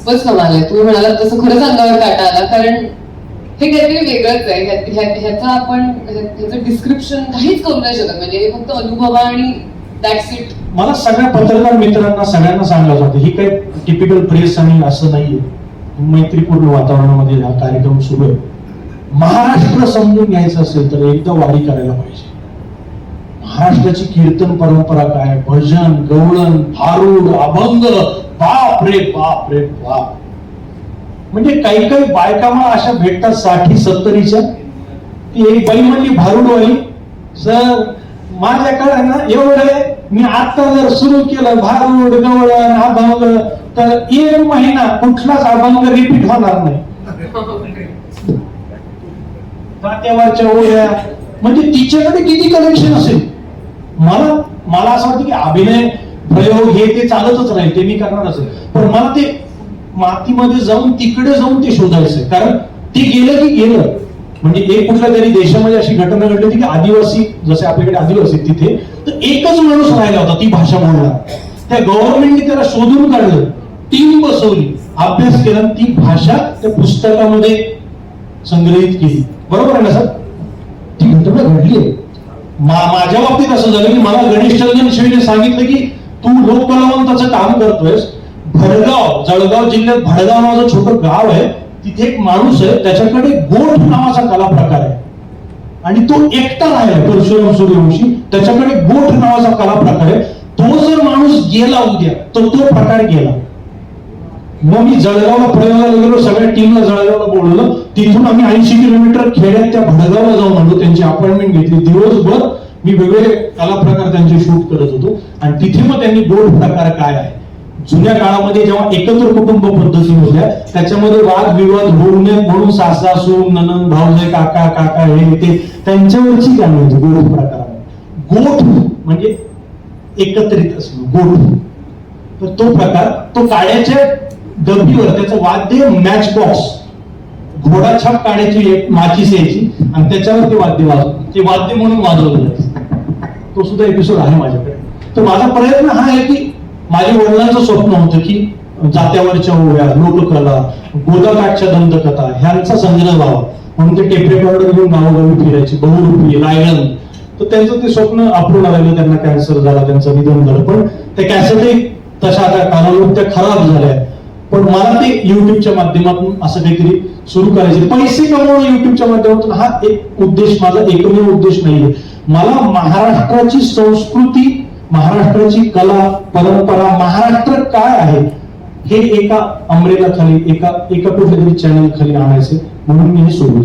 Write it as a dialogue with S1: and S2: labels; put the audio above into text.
S1: खूपच कमाल आहे. तुम्ही म्हणाला तसं खरंच अंगावर काटा आला. कारण हे काहीतरी वेगळंच आहे. ह्याचं आपण ह्याचं डिस्क्रिप्शन काहीच करू नाही शकत. म्हणजे हे फक्त अनुभव आणि दॅट्स इट
S2: मला सगळ्या पत्रकार मित्रांना सगळ्यांना सांगायचं होतं ही काही टिपिकल प्रेस आणि असं नाहीये. मैत्रीपूर्ण वातावरणामध्ये हा कार्यक्रम सुरू आहे. महाराष्ट्र समजून घ्यायचं असेल तर एकदा वारी करायला पाहिजे. महाराष्ट्राची कीर्तन परंपरा काय? भजन गवळण भारूड अभंग बाप रे बाप. रे बाप म्हणजे काही काही बायका मला अशा भेटतात साठी सत्तरीच्या. ती एक बाई म्हणली भारुडवाली सर माझ्याकडे ना एवढं मी आता जर सुरू केलं भारूड गवळण अभंग तर एक महिना कुठलाच अभंग रिपीट होणार नाही. जात्यावरच्या ओळ्या म्हणजे तिच्याकडे किती कलेक्शन असेल? मला मला असं वाटतं की अभिनय प्रयोग हे ते चालतच राहील ते मी करणारच आहे पण मला ते मातीमध्ये जाऊन तिकडे जाऊन ते शोधायचंय. कारण ते गेलं की गेलं. म्हणजे एक कुठल्या तरी देशामध्ये अशी घटना घडली होती की आदिवासी जसे आपल्याकडे आदिवासी तिथे तर एकच माणूस राहिला होता ती भाषा बोलणार त्या गव्हर्नमेंटने त्याला शोधून काढलं. टीम बसवली. अभ्यास केला आणि ती भाषा त्या पुस्तकामध्ये संग्रहित केली. बरोबर आहे ना सर? ती घटना घडली आहे. माझ्या बाबतीत असं झालं की मला गणेश चंद्रन शिवेने सांगितलं की तू लोककलावंताचं काम करतोयस. भडगाव जळगाव जिल्ह्यात भडगाव नावाचं छोटं गाव आहे. तिथे एक माणूस आहे त्याच्याकडे गोठ नावाचा कला प्रकार आहे. आणि तो एकटा राहिला परशुराम सूर्यवंशी. त्याच्याकडे गोठ नावाचा कला प्रकार आहे. तो जर माणूस गेला उद्या तर तो प्रकार गेला मग मी जळगावला प्रयोगाला गेलो सगळ्या टीमला जळगावला बोलवलं. तिथून आम्ही ऐंशी किलोमीटर खेड्यात त्या भडगावला जाऊन आलो. त्यांची अपॉइंटमेंट घेतली. दिवसभर मी वेगवेगळे कला प्रकार त्यांचे शूट करत होतो. आणि तिथे मग त्यांनी गोड प्रकार काय आहे? जुन्या काळामध्ये जेव्हा एकत्र कुटुंब पद्धती होत्या त्याच्यामध्ये वाद विवाद होऊ नये म्हणून सासा सून ननन भाऊजे काका काका हे ते त्यांच्यावरची गाणी होती गोड प्रकारामध्ये. गोठ म्हणजे एकत्रित असणं गोठ तर तो प्रकार तो काड्याच्या डबीवर त्याचं वाद्य मॅच बॉक्स घोडा छाप काढायची एक माचीस यायची आणि त्याच्यावर ते वाद्य वाजव ते वाद्य म्हणून वाजवलं जायचं. तो सुद्धा एपिसोड आहे माझ्याकडे. तर माझा प्रयत्न हा आहे की माझ्या वडिलांचं स्वप्न होतं की जात्यावरच्या ओव्या लोककला गोदाकाठच्या दंतकथा ह्यांचा संग्रह व्हावा. म्हणून ते टेप रेकॉर्डर घेऊन गावोगावी फिरायचे. बहुरूपी रायगण तर त्यांचं ते स्वप्न अपूर्ण राहिलं त्यांना कॅन्सर झाला त्यांचं निधन झालं. पण त्या कॅन्सरही तशा आता कालावधीत त्या खराब झाल्या. पण मला ते युट्यूबच्या माध्यमातून असं काहीतरी सुरू करायचे. पैसे कमवणं युट्यूबच्या माध्यमातून हा एक उद्देश माझा एकमेव उद्देश नाहीये. मला महाराष्ट्राची संस्कृती महाराष्ट्राची कला परंपरा महाराष्ट्र काय आहे हे एका अमरेला खाली एका एका कुठल्या तरी चॅनल खाली आणायचे म्हणून मी हे सुरू